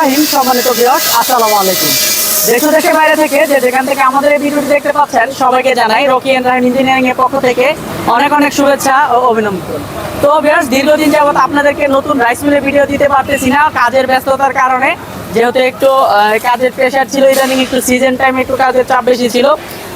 রহিম, সম্মানিত আলাইকুম। দেশ ও দেশের বাইরে থেকে যেখান থেকে আমাদের দেখতে পাচ্ছেন, সবাইকে জানাই পক্ষ থেকে অনেক অনেক শুভেচ্ছা ও তো দীর্ঘদিন যাবত আপনাদেরকে নতুন রাইস মিলের ভিডিও দিতে পারতেছি না, কাজের ব্যস্ততার কারণে। যেহেতু একটু কাজের প্রেশার ছিল, ইদানিং একটু সিজন টাইম একটু কাজের চাপ বেশি ছিল।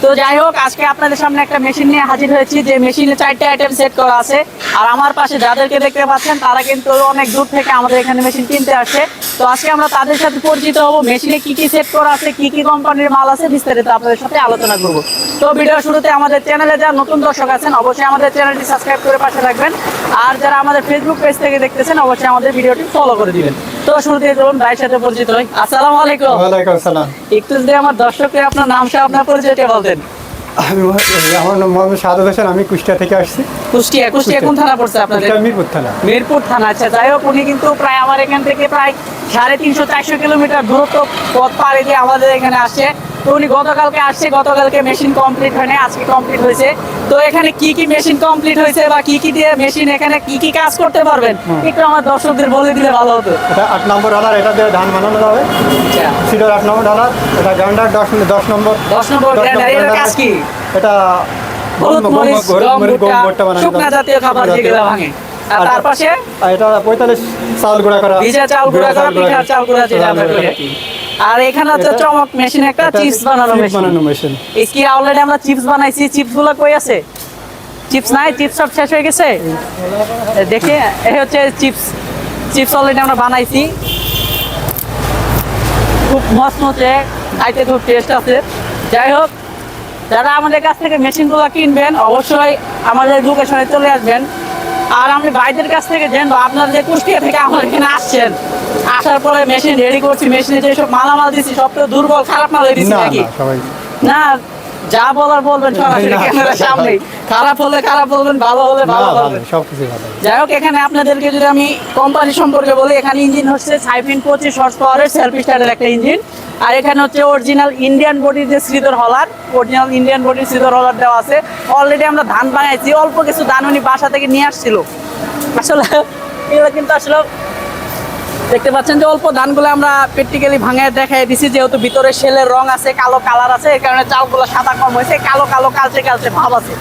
তো যাই হোক, আজকে আপনাদের সামনে একটা মেশিন নিয়ে হাজির হয়েছি। যে মেশিনে চারটে আইটেম সেট করা আছে। আর আমার পাশে যাদেরকে দেখতে পাচ্ছেন, তারা কিন্তু অনেক দূর থেকে আমাদের এখানে মেশিন কিনতে আসছে তো আজকে আমরা তাদের সাথে পরিচিত হব মেশিনে কি কি সেট করা আছে, কি কি কোম্পানির মাল আছে, বিস্তারিত আপনাদের সাথে আলোচনা করব। তো ভিডিও শুরুতে আমাদের চ্যানেলে যারা নতুন দর্শক আছেন, অবশ্যই আমাদের চ্যানেলটি সাবস্ক্রাইব করে পাশে রাখবেন আর যারা আমাদের ফেসবুক পেজ থেকে দেখতেছেন, অবশ্যই আমাদের ভিডিওটি ফলো করে দিবেন। তো শুরুতে চলুন ভাইয়ের সাথে পরিচিত হই। আসসালামু আলাইকুম। ওয়ালাইকুম আসসালাম। একটু যদি আমার দর্শককে আপনার নাম সহ আপনার পরিচয়টা বলতেন। আমি আমার নাম মোহাম্মদ সাদত হোসেন আমি কুষ্টিয়া থেকে আসছি। কুষ্টিয়া কুষ্টিয়া কোন থানা পড়ছে আপনাদের? মিরপুর থানা। মিরপুর থানা আচ্ছা যাই হোক উনি কিন্তু প্রায় আমার এখান থেকে প্রায় সাড়ে তিনশো চারশো কিলোমিটার দূরত্ব পথ পাড়ি দিয়ে আমাদের এখানে আসছে। তো উনি গতকালকে আসছে গতকালকে মেশিন কমপ্লিট হয়নি আজকে কমপ্লিট হয়েছে। তো এখানে কি কি মেশিন কমপ্লিট হয়েছে বা কি কি দিয়ে মেশিন এখানে কি কি কাজ করতে পারবেন একটু আমার দর্শকদের বলে দিলে ভালো হতো। এটা আট নম্বর ডালার এটা দিয়ে ধান বানানো যাবে। আচ্ছা। সিডার আট নম্বর ডালার এটা গ্রাইন্ডার দশ দশ নম্বর। দশ নম্বর গ্রাইন্ডার কাজ কি? এটা হলুদ মরিচ গম- গম মরিচ, গম ভুট্টা ভুট্টা শুকনা জাতীয় খাবার যেগুলো ভাঙে। আর তার পাশে? এটা পঁয়তাল্লিশ চাল গুঁড়া করা। ভিজা চাল গুঁড়া করা পিঠার গুঁড়া যেটা আমরা করি আর এখানে হচ্ছে চমক মেশিন একটা চিপস বানানো মেশিন বানানো মেশিন কি অলরেডি আমরা চিপস বানাইছি? চিপসগুলো কই আছে? চিপস নাই? চিপস সব শেষ হয়ে গেছে? দেখে এই হচ্ছে চিপস চিপস অলরেডি আমরা বানাইছি। খুব মচমচে খাইতে খুব টেস্ট আছে। যাই হোক যারা আমাদের কাছ থেকে মেশিনগুলো কিনবেন অবশ্যই আমাদের লোকেশনে চলে আসবেন। আর আমি ভাইদের কাছ থেকে জেনবো আপনারা যে কুষ্টিয়া থেকে আমার এখানে আসছেন। আসার পরে মেশিন রেডি করছি মেশিনে যেসব মালামাল দিচ্ছি সব তো দুর্বল খারাপ মাল দিচ্ছি না নাকি? না সবাই না যা বলার বলবেন সরাসরি ক্যামেরার সামনে খারাপ হলে খারাপ বলবেন ভালো হলে ভালো বলবেন। সব কিছু ভালো। যাই হোক এখানে আপনাদেরকে যদি আমি কোম্পানি সম্পর্কে বলি এখানে ইঞ্জিন হচ্ছে সাইফিন পঁচিশ হর্স পাওয়ারের সেলফ স্টার্টের একটা ইঞ্জিন আর এখানে হচ্ছে অরিজিনাল ইন্ডিয়ান বডির যে শ্রীধর হলার অরিজিনাল ইন্ডিয়ান বডির শ্রীধর হলার দেওয়া আছে। অলরেডি আমরা ধান বানাইছি অল্প কিছু ধান উনি বাসা থেকে নিয়ে আসছিল। আসলে এগুলো কিন্তু আসলে দেখতে পাচ্ছেন যে অল্প ধানগুলো আমরা প্র্যাকটিক্যালি ভাঙায় দেখাই দিছি, যেহেতু ভিতরে শেলের রং আছে, কালো কালার আছে এই কারণে চালগুলো সাদা কম হয়েছে, কালো কালো কালচে কালচে ভাব আছে।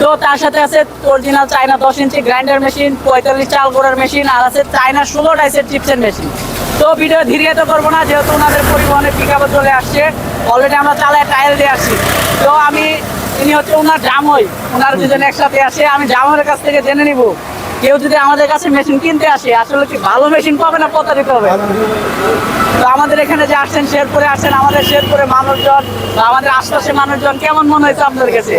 তো তার সাথে আছে অরিজিনাল চায়না দশ ইঞ্চি গ্রাইন্ডার মেশিন পঁয়তাল্লিশ চাল গোড়ার মেশিন আর আছে চায়না ষোলো ডাইসের চিপসের মেশিন তো ভিডিও ধীরে তো করব না, যেহেতু ওনাদের পরিবহনে পিক চলে আসছে অলরেডি আমরা চালায় টায়ার দিয়ে আসছি। তো আমি তিনি হচ্ছে ওনার জামই, ওনার দুজন একসাথে আসে, আমি জাময়ের কাছ থেকে জেনে নিব কেউ যদি আমাদের কাছে মেশিন কিনতে আসে আসলে কি ভালো মেশিন পাবে না প্রতারিত হবে? তো আমাদের এখানে যে আসছেন শেরপুরে আসছেন আমাদের শেরপুরে মানুষজন বা আমাদের আশপাশে মানুষজন কেমন মনে হয়েছে আপনাদের কাছে?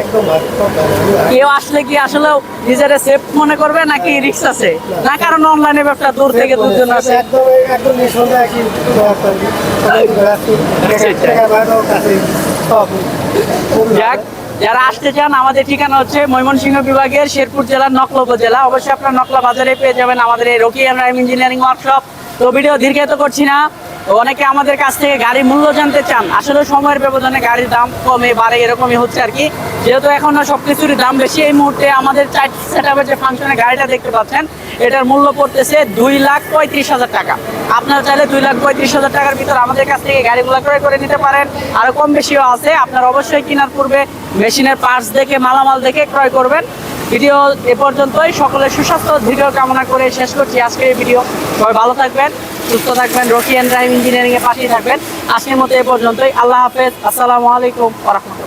কেউ আসলে কি আসলে নিজেরা সেফ মনে করবে নাকি রিক্স আছে? না কারণ অনলাইনে ব্যবসা দূর থেকে দূরজন আছে নিঃসন্দেহে একই যাক। যারা আসতে চান, আমাদের ঠিকানা হচ্ছে ময়মনসিংহ বিভাগের শেরপুর জেলার নকলা উপজেলা। অবশ্যই আপনার নকলা বাজারে পেয়ে যাবেন আমাদের এই রকি ইঞ্জিনিয়ারিং ওয়ার্কশপ তো ভিডিও দীর্ঘায়িত করছি না। অনেকে আমাদের কাছ থেকে গাড়ির মূল্য জানতে চান। আসলে সময়ের ব্যবধানে গাড়ির দাম কমে বাড়ে, এরকমই হচ্ছে আর কি। যেহেতু এখন সব কিছুরই দাম বেশি, এই মুহূর্তে আমাদের চার সেট যে ফাংশনে গাড়িটা দেখতে পাচ্ছেন, এটার মূল্য পড়তেছে দুই লাখ পঁয়ত্রিশ হাজার টাকা। আপনারা চাইলে দুই লাখ পঁয়ত্রিশ হাজার টাকার ভিতর আমাদের কাছ থেকে গাড়িগুলো ক্রয় করে নিতে পারেন। আরও কম বেশিও আছে, আপনারা অবশ্যই কেনার পূর্বে মেশিনের পার্টস দেখে, মালামাল দেখে ক্রয় করবেন। ভিডিও এ পর্যন্তই, সকলের সুস্বাস্থ্য ভিডিও কামনা করে শেষ করছি আজকের ভিডিও। সবাই ভালো থাকবেন। সুস্থ থাকবেন, রকি এন্ড ড্রাইভ ইঞ্জিনিয়ারিং এর পাশেই থাকবেন। আজকের মতো এ পর্যন্তই। আল্লাহ হাফেজ। আসসালামু আলাইকুম ওরহমতুল্লাহ